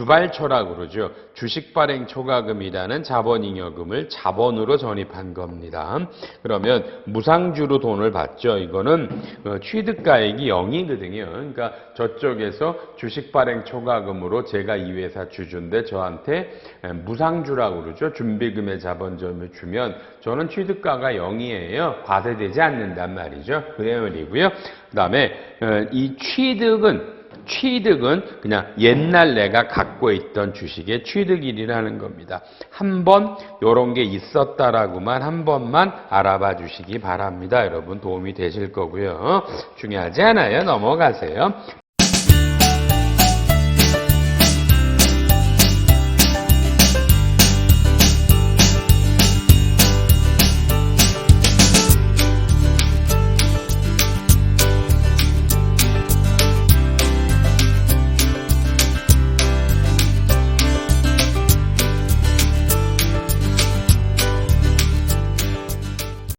주발초라고 그러죠. 주식 발행 초과금이라는 자본잉여금을 자본으로 전입한 겁니다. 그러면 무상주로 돈을 받죠. 이거는 어, 취득가액이 0이거든요. 그러니까 저쪽에서 주식 발행 초과금으로 제가 이 회사 주주인데 저한테 에, 무상주라고 그러죠. 준비금의 자본점을 주면 저는 취득가가 0이에요. 과세되지 않는단 말이죠. 그 내용이고요. 그 다음에 어, 이 취득은 취득은 그냥 옛날 내가 갖고 있던 주식의 취득일이라는 겁니다. 한번 요런 게 있었다라고만 한 번만 알아봐 주시기 바랍니다. 여러분 도움이 되실 거고요. 중요하지 않아요. 넘어가세요.